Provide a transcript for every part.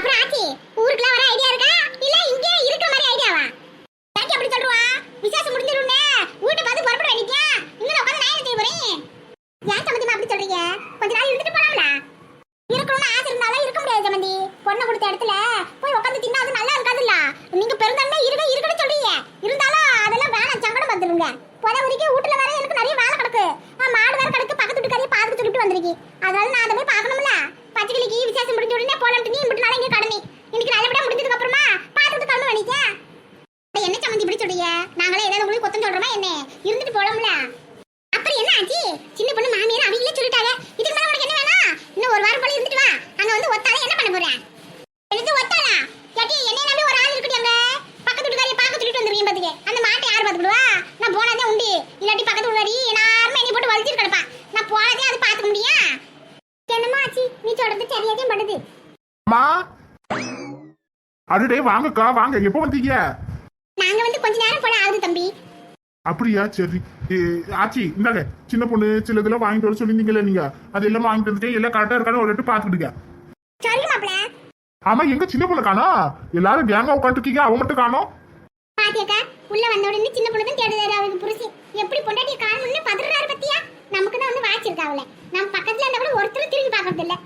அப்புறம் ஆச்சி ஊருக்குலாம் வர ஐடியா இருக்கா? இல்ல இங்கே இருக்கிற மாதிரி ஐடியாவா யாக்கி அப்படி சொல்றவா விசேஷம் முடிஞ்சிரும்னே. வீட்டு பார்த்து புறப்பட வேண்டியா இன்னும் உட்காந்து நான் என்ன செய்ய போறேன். ஏன் சம்மந்திமா அப்படி சொல்றீங்க? கொஞ்ச நாள் இருந்துட்டு போலாம்ல. இருக்கணும்னு ஆசை இருந்தாலும் இருக்க முடியாது சம்பந்தி பொண்ணை கொடுத்த இடத்துல போய் உட்காந்து தின்னா அது நல்லா இருக்காதுல்ல நீங்க பெருந்தன்மை இருக்க இருக்கணும்னு சொல்றீங்க இருந்தாலும் அதெல்லாம் வேணாம் சங்கடம் வந்துருங்க புத வரைக்கும் வீட்டுல வேற எனக்கு நிறைய வேலை கிடக்கு ஆ, மாடு வேற கிடக்கு பக்கத்து வீட்டுக்காரையும் பார்த்து சொல்லிட்டு வந்திருக்கீங்க அதனால நான் அதை போய் பார்க்கணும்ல பச்சைக்கிளிக்கு முடிஞ்ச உடனே போலாம்ட்டு நீ மட்டும் நாளை இங்க கடமை. இன்னைக்கு நல்லபடியா முடிஞ்சதுக்கு அப்புறமா பாத்துட்டு கிளம்ப வேண்டியா என்ன சம்மந்தி இப்படி சொல்றீங்க? நாங்களே ஏதாவது உங்களுக்கு கொத்தம் சொல்றோமா என்ன? இருந்துட்டு போலாம்ல அப்புறம் என்ன ஆச்சு சின்ன பொண்ணு மாமியார் அவங்களே சொல்லிட்டாங்க இதுக்கு மேல உனக்கு என்ன வேணும் இன்னும் ஒரு வாரம் போல இருந்துட்டு வா அங்க வந்து ஒத்தால என்ன பண்ண போறேன் எடுத்து ஒத்தாளா கேட்டி என்னைய நம்பி ஒரு ஆள் இருக்கட்டி அங்க பக்கத்து வீட்டுக்காரியை பார்க்க சொல்லிட்டு வந்துருவீங்க பாத்துக்க அந்த மாட்டை யார் பாத்துக்கிடுவா நான் போனதே உண்டு இல்லாட்டி பக்கத்து வீட்டுக்காரி எல்லாருமே என்னை போட்டு வலிச்சிட்டு கிடப்பா நான் போனதே அது பாத்துக்க முடியா என்னமா ஆச்சு நீ சொல்றது சரியாதான் படுது அம்மா அடடே வாங்கக்கா வாங்க. எப்போ வந்தீங்க? நாங்க வந்து கொஞ்ச நேரம் போல ஆகுது தம்பி. அப்படியா சரி. ஆச்சி இந்தாங்க. சின்ன பொண்ணு சில இதெல்லாம் வாங்கிட்டு வர சொல்லியிருந்தீங்கல்ல நீங்க. அது எல்லாம் வாங்கிட்டு வந்துட்டு எல்லாம் கரெக்டா இருக்கான்னு ஒரு எட்டு பாத்துக்கிடுங்க சரி மாப்பிள்ள ஆமா எங்க சின்ன பொண்ணு காணா? எல்லாரும் கேங்கா உட்காந்துருக்கீங்க அவ மட்டும் காணோம். பாத்தியாக்கா உள்ள வந்த உடனே சின்ன பொண்ணு தான் தேடுறாரு. அவருக்கு புருஷி. எப்படி பொண்டாட்டிய காணும்னு பதறாரு பத்தியா? நமக்கு தான் வந்து வாச்சிருக்கா அவளை. நம்ம பக்கத்துல இருந்தா கூட ஒருத்தரும் திரும்பி பார்க்கறது இல்ல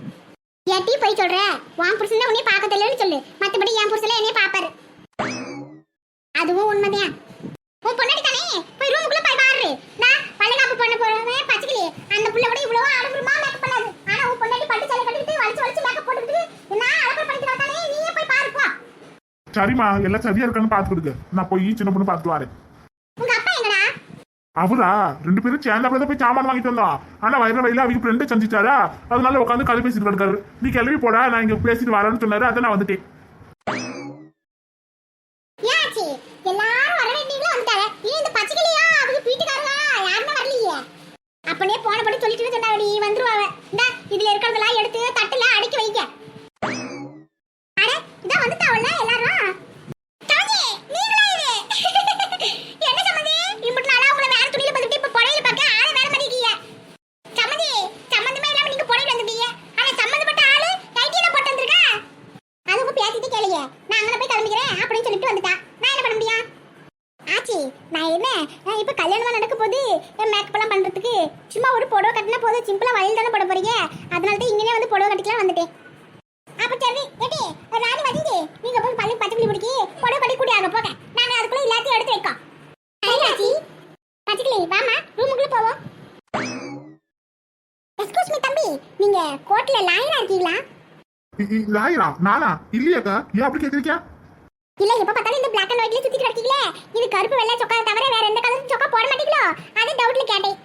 ஏட்டி போய் சொல்ற? உன் புருஷன் தான் உன்னைய பார்க்க தெரியலன்னு சொல்லு. மத்தபடி என் புருஷன் என்னைய பாப்பாரு அதுவும் உண்மைதான். உன் பொண்டாட்டி தானே? போய் ரூமுக்குள்ள போய் பாரு. நான் பள்ளக்காப்பு பண்ண போறவன் பச்சைக்கிளி அந்த புள்ள கூட இவ்வளவு அழகுமா மேக்கப் பண்ணாது. ஆனா உன் பொண்டாட்டி பட்டு சேலை கட்டிட்டு வலிச்சு வலிச்சு மேக்கப் போட்டுட்டு நான் அழகு பண்ணிட்டு தானே நீயே போய் பாரு போ. சரிம்மா எல்லாம் சரியா இருக்கான்னு பாத்துக்கிடுங்க நான் போய் சின்ன பொண்ணு பாத்துட்டு வரேன். அவரா? ரெண்டு பேரும் சேர்ந்தாப்புல தான் போய் சாமான் வாங்கிட்டு வந்தோம் ஆனா வயிறு வயல அவங்க ஃப்ரெண்டு சந்திச்சாரா? அதனால உட்காந்து கதை பேசிட்டு கிடக்காரு நீ கிளம்பி போடா நான் இங்க பேசிட்டு வரேன்னு சொன்னாரு. அதான் நான் வந்துட்டேன். அப்படியே போன படி சொல்லிட்டு சொன்னாடி வந்துருவாங்க இந்த இதுல இருக்கிறதெல்லாம் எடுத்து தட்டுல அடுக்கி வைக்க அட இதான் வந்துட்டாவல்ல எல்லாரும் சமந்தி, நீங்களா இது? என்ன சமந்தி? இம்புட்டு நாளா உங்களை வேற துணியில பார்த்துட்டு இப்ப புடவையில பார்க்க ஆளை வேற பண்ணிருக்கீங்க. சமந்தி, சம்மந்தமே இல்லாம நீங்க புடவையில வந்திருக்கீங்க. ஆனா சம்மந்தப்பட்ட ஆளு நைட்டியில போட்டு வந்திருக்கா? அது உங்க பேசிட்டு கேளுங்க நான் அங்கே போய் கிளம்பிக்கிறேன் அப்படின்னு சொல்லிட்டு வந்துட்டா நான் என்ன பண்ண முடியும் ஆச்சி நான் என்ன நான் இப்போ கல்யாணமா நடக்க போது என் மேக்கப் எல்லாம் பண்றதுக்கு சும்மா ஒரு புடவை கட்டினா போதும். சிம்பிளா வயல் தானே போட போறீங்க? அதனால தான் இங்கே வந்து புடவை கட்டிக்கலாம் வந்துட்டேன். அப்ப சரி ஏட்டி ராணி வதிஜி நீங்க போய் பள்ளி பச்சைக்கிளி பிடிக்கி புடவை கட்டி கூட்டியாங்க போங்க. நாங்க அதுக்குள்ள எல்லாத்தையும் எடுத்து வைக்கோம். சரி ஆச்சி பச்சைக்கிளி வாமா ரூமுக்குள்ள போவோம். எக்ஸ்கூஸ் மீ தம்பி நீங்க கோர்ட்ல லாயரா இருக்கீங்களா? லாயரா நானா? இல்லையாக்கா. ஏன் அப்படி கேக்குறீங்க? இல்ல எப்ப பார்த்தாலும் இந்த பிளாக் அண்ட் ஒயிட்ல சுத்திட்டு கிடக்கீங்களே? இது கருப்பு வெள்ளை சொக்கா தவிர வேற எந்த கலரும் சொக்கா போட மாட்டீங்களோ அது டவுட்ல கேட்டேன்.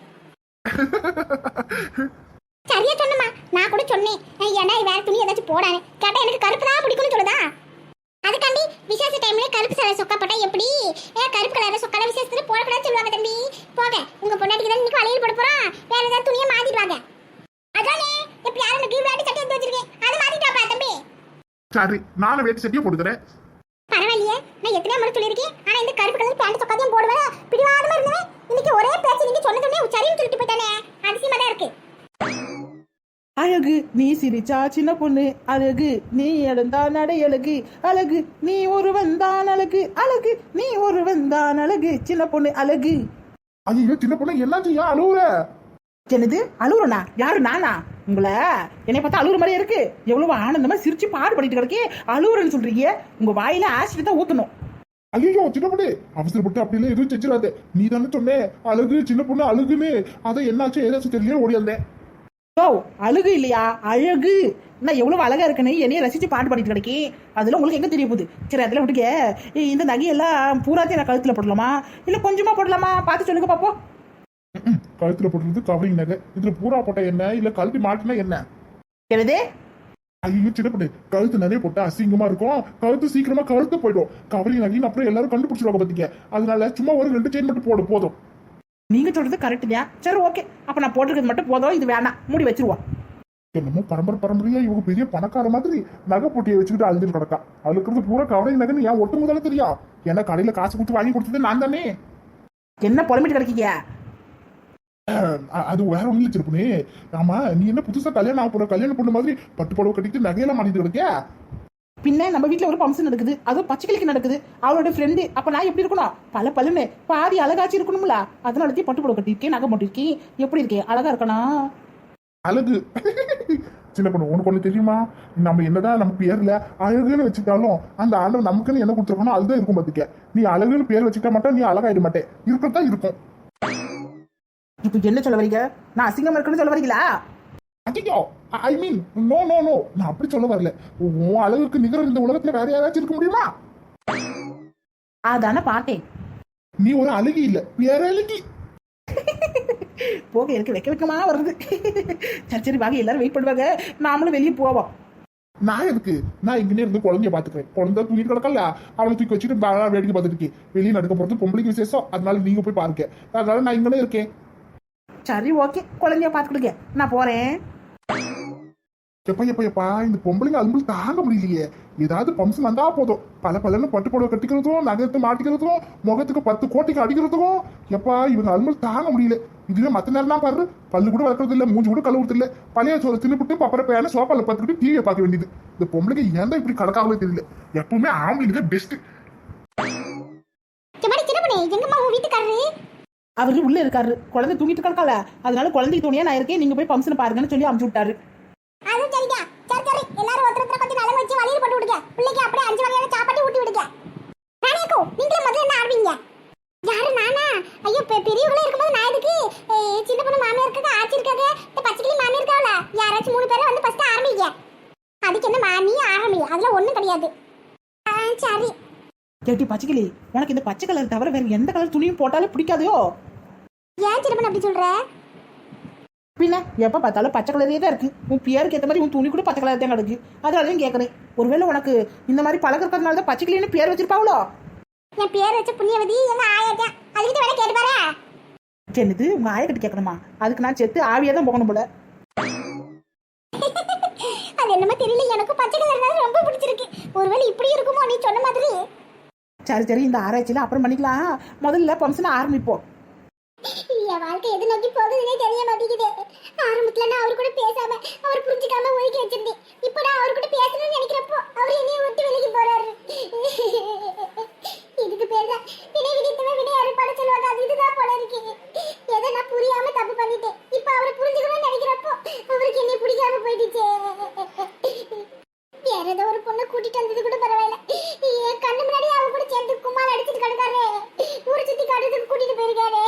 சரியா சொன்னமா நான் கூட சொன்னேன். ஏன்னா வேற துணி ஏதாச்சும் போடானே கேட்டா எனக்கு கருப்பு தான் பிடிக்கும்னு சொல்லுதா? அதுக்காண்டி விசேஷ டைம்ல கருப்பு சில சொக்கா போட்டா எப்படி? ஏன் கருப்பு கலர் சொக்கால விசேஷத்துல போடக்கூடாதுன்னு சொல்லுவாங்க தம்பி. போக உங்க பொண்டாட்டிக்கு தான் இன்னைக்கு வளையல் போட போறோம் வேற ஏதாவது துணியை மாத்திடுவாங்க அதானே? இப்ப யாரும் எனக்கு வேட்டி சட்டை எடுத்து வச்சிருக்கேன். அதை மாத்திட்டாப்பா தம்பி. சரி நானும் வேட்டி சட்டியை போட்டுக்கிறேன் பரவாயில்லையே. நான் எத்தனை முறை சொல்லியிருக்கேன். ஆனா இந்த கருப்பு கலர் பேண்ட் சொக்காதையும் போடுவேன் பிடிவாதமா இருந்தவன் இன்னைக்கு ஒரே பேச்சு நீங்க சொன்னதுனே சரின்னு சொல்லிட்டு போயிட்டானே அதிசயமா தான் இருக்கு அழகு நீ சிரிச்சா சின்ன பொண்ணு அழகு. நீ எழுந்தா நடை அழகு. அழகு நீ ஒருவன் தான் அழகு. அழகு நீ ஒருவன் தான் அழகு. சின்ன பொண்ணு அழகு. ஐயோ சின்ன பொண்ணு என்னாச்சு ஏன் அழுவுற? என்னது அழுகுறனா யாரு நானா? உங்களை? என்னை பார்த்தா அழுகுற மாதிரியே இருக்கு. எவ்வளவு ஆனந்தமா சிரிச்சு பாடு பண்ணிட்டு கிடக்கே அழுகுறன்னு சொல்றீங்க. உங்க வாயில ஆசிட் தான் ஊத்தணும். ஐயோ சின்ன பொண்ணு அவசரப்பட்டு அப்படிலாம் எதுவும் செஞ்சிடாத. நீ தானே சொன்னே அழகு சின்ன பொண்ணு அழுகுன்னு. அதை என்னாச்சு ஏதாச்சும் தெரியல ஓடி வந்தேன். ஓ அழகு இல்லையா? அழகு. நான் எவ்வளவு அழகா இருக்கேன்னு என்னைய ரசிச்சு பாட்டு பாடிட்டு கிடக்கி. அதுல உங்களுக்கு எங்க தெரிய போகுது? சரி அதெல்லாம் விட்டுக்க. இந்த நகையெல்லாம் பூராத்தையும் நான் கழுத்துல போடலாமா? இல்ல கொஞ்சமா போடலாமா? பார்த்து சொல்லுங்க பாப்போம் ம்ம். கழுத்துல போட்டுறது கவரிங் நகை. இதுல பூரா போட்ட என்ன? இல்ல கழுத்து மாட்டினா என்ன? என்னது? ஐயோ சின்ன பொண்ணு கழுத்து நிறைய போட்டா அசிங்கமா இருக்கும். கழுத்து சீக்கிரமா கழுத்து போயிடும். கவரிங் நகைன்னு அப்புறம் எல்லாரும் கண்டுபிடிச்சிருவாங்க பாத்தீங்க. அதனால சும்மா ஒரு ரெண்டு செயின் மட்டும் போடு போதும். நீங்க சொல்றது கரெக்ட் தான் சரி ஓகே அப்ப நான் போட்டிருக்கிறது மட்டும் போதும். இது வேணாம். மூடி வச்சிருவோம் என்னமோ பரம்பரை பரம்பரையா இவங்க பெரிய பணக்கார மாதிரி நகை போட்டியை வச்சுக்கிட்டு அழுதுட்டு கிடக்கா. அதுல இருக்கிறது பூரா கவரிங் நகைன்னு ஏன் ஒட்டு முதல்ல தெரியும் ஏன்னா கடையில காசு கொடுத்து வாங்கி கொடுத்தது நான் தானே. என்ன புலம்பிட்டு கிடக்கீங்க? அது வேற ஒண்ணு இல்ல சிறுப்புனே ஆமா நீ என்ன புதுசா கல்யாணம் ஆக போற? கல்யாணம் பொண்ணு மாதிரி பட்டு புடவை கட்டிட்டு நகையெல்லாம் மாட்டிட்டு இருக்க பின்ன நம்ம வீட்ல ஒரு ஃபங்க்ஷன் நடக்குது. அதுவும் பச்சைக்கிளிக்கு நடக்குது. அவளோட ஃப்ரெண்டு அப்ப நான் எப்படி இருக்கணும்? பல பல்லுன்னு பாதி அழகாச்சு இருக்கணும்ல. அதனால தான் பட்டு புடவை கட்டியிருக்கேன் நகை போட்டிருக்கேன். எப்படி இருக்கேன் அழகா இருக்கணும் அழகு. சின்ன பொண்ணு உனக்கு ஒண்ணு தெரியுமா? நம்ம என்னதான் நம்ம பேர்ல அழகுன்னு வச்சுட்டாலும் அந்த ஆண்டவன் நமக்குன்னு என்ன கொடுத்துருக்கணும் அதுதான் இருக்கும் பாத்துக்க. நீ அழகுன்னு பேர் வச்சுக்க மாட்டே நீ அழகாயிட மாட்டே. இருக்கத்தான் இருக்கும். இப்போ என்ன சொல்ல வரீங்க? நான் அசிங்கமா இருக்குன்னு சொல்ல வரீங்களா? அதிகோ I mean no no no நான் அப்படி சொல்ல வரல. உன் அழகுக்கு நிகர் இந்த உலகத்துல வேற யாராச்சும் இருக்க முடியுமா? அதானே பார்த்தேன் நீ ஒரு அழகி இல்ல. வேற அழகி. போக எனக்கு வைக்க வைக்கமா வருது. சரி சரி வாங்க எல்லாரும் வெயிட் பண்ணுவாங்க. நாமளும் வெளியே போவோம். நான் எதுக்கு? நான் இங்கே இருந்து குழந்தைய பாத்துக்கிறேன் குழந்தை தூக்கி கிடக்கல அவளை தூக்கி வச்சுட்டு வேடிக்கை பார்த்துட்டு இருக்கேன் வெளியே நடக்க போறது பொம்பளைக்கு விசேஷம். அதனால நீங்க போய் பாருங்க. அதனால நான் இங்கனே இருக்கேன். சரி ஓகே குழந்தைய பார்த்துக்கிடுங்க. நான் போறேன். எப்பா எப்பா எப்பா இந்த பொம்பளைங்க அலும்பு தாங்க முடியலையே. ஏதாவது பம்சம் வந்தா போதும். பல பலன்னு பட்டு புடவை கட்டிக்கிறதும் நகரத்தை மாட்டிக்கிறதும் முகத்துக்கு பத்து கோட்டைக்கு அடிக்கிறதுக்கும். எப்பா இவங்க அலும்பு தாங்க முடியல. இதுவே மத்த நேரம் தான் பாரு. பல்லு கூட வளர்க்கறது இல்ல மூஞ்சி கூட கழுவுறது இல்ல. பழைய சோறு தின்னுபிட்டு பப்பர பேன சோப்பால பார்த்துக்கிட்டு டிவியை பார்க்க வேண்டியது. இந்த பொம்பளைங்க ஏன் தான் இப்படி கலக்காகவே தெரியல? எப்பவுமே ஆம்பளைங்க பெஸ்ட் உன் வீட்டுக்காரரு? அவரு உள்ள இருக்காரு. குழந்தை தூங்கிட்டு கிடக்கல அதனால குழந்தைக்கு துணியா நான் இருக்கேன். நீங்க போய் ஃபங்க்ஷன் பாருங்கன்னு சொல்லி அமுச்சு விட்டாரு அதுவும் சரிங்க சரி சரி எல்லாரும் ஒருத்தர் ஒருத்தர் கொஞ்சம் நலங்கு வச்சு வழியில் போட்டு விடுங்க பிள்ளைக்கு அப்படியே அஞ்சு வகையான சாப்பாடு ஊட்டி விடுங்க ராணியக்கோ நீங்களே முதல்ல என்ன ஆடுவீங்க? யாரு நானா? ஐயோ பெரியவங்களே இருக்கும்போது நான் எதுக்கு? சின்ன பொண்ணு மாமியார் இருக்காங்க ஆச்சி இருக்காங்க இந்த பச்சைக்கிளி மாமி இருக்காவல யாராச்சும் மூணு பேரை வந்து ஃபர்ஸ்ட் ஆரம்பிங்க. அதுக்கு என்ன நீ ஆரம்பி அதுல ஒண்ணும் கிடையாது. சரி. கேட்டி பச்சைக்கிளி உனக்கு இந்த பச்சை கலர் தவிர வேற எந்த கலர் துணியும் போட்டாலே பிடிக்காதையோ? ஏன் சின்ன பொண்ணு அப்படி சொல்ற? பின்ன எப்ப பார்த்தாலும் பச்சை கலரே தான் இருக்கு. உன் பேருக்கு ஏற்ற மாதிரி உன் துணி கூட பச்சை கலர் தான் கிடக்கு. அதனால தான் கேட்கறேன் ஒருவேளை உனக்கு இந்த மாதிரி பழக்கம் இருக்கிறதுனால தான் பச்சைக்கிளின்னு பேர் வச்சிருப்பாவளோ? என் பேர் வச்ச புண்ணியவதி எங்க ஆயாதான் அதுக்கிட்ட வேலை கேட்டு பாரு என்னது? உங்க ஆயக்கிட்ட கேட்கணுமா அதுக்கு நான் செத்து ஆவியா தான் போகணும் போல. அது என்னமோ தெரியல எனக்கும் பச்சை கலர் ரொம்ப பிடிச்சிருக்கு. ஒருவேளை இப்படி இருக்குமோ நீ சொன்ன மாதிரி. சரி சரி இந்த ஆராய்ச்சியில அப்புறம் பண்ணிக்கலாம். முதல்ல ஃபங்க்ஷன் ஆரம்பிப்போம். என் வாழ்க்கை எது நோக்கி போகுதுன்னே தெரிய மாட்டேங்குது. ஆரம்பத்துல நான் அவர் கூட பேசாம அவர் புரிஞ்சுக்காம ஒதுக்கி வச்சிருந்தேன். இப்போ நான் அவர் கூட பேசணும்னு நினைக்கிறப்போ அவர் என்னைய விட்டு விலகி போறாரு. இதுக்கு பேர் தான் வினை விதித்தவன் வினை அறுப்பாடு சொல்லுவாங்க. அது இதுதான் போல இருக்கு. ஏதோ நான் புரியாம தப்பு பண்ணிட்டேன். இப்போ அவரை புரிஞ்சுக்கணும்னு நினைக்கிறப்போ அவருக்கு என்னை பிடிக்காம போயிடுச்சு. வேற ஏதோ ஒரு பொண்ணை கூட்டிட்டு வந்தது கூட பரவாயில்ல. கண்ணு முன்னாடி அவங்க கூட சேர்ந்து குமார் அடிச்சிட்டு கிடக்காரு. ஊரை சுத்தி காட்டுறதுக்கு கூட்டிட்டு போயிருக்காரு.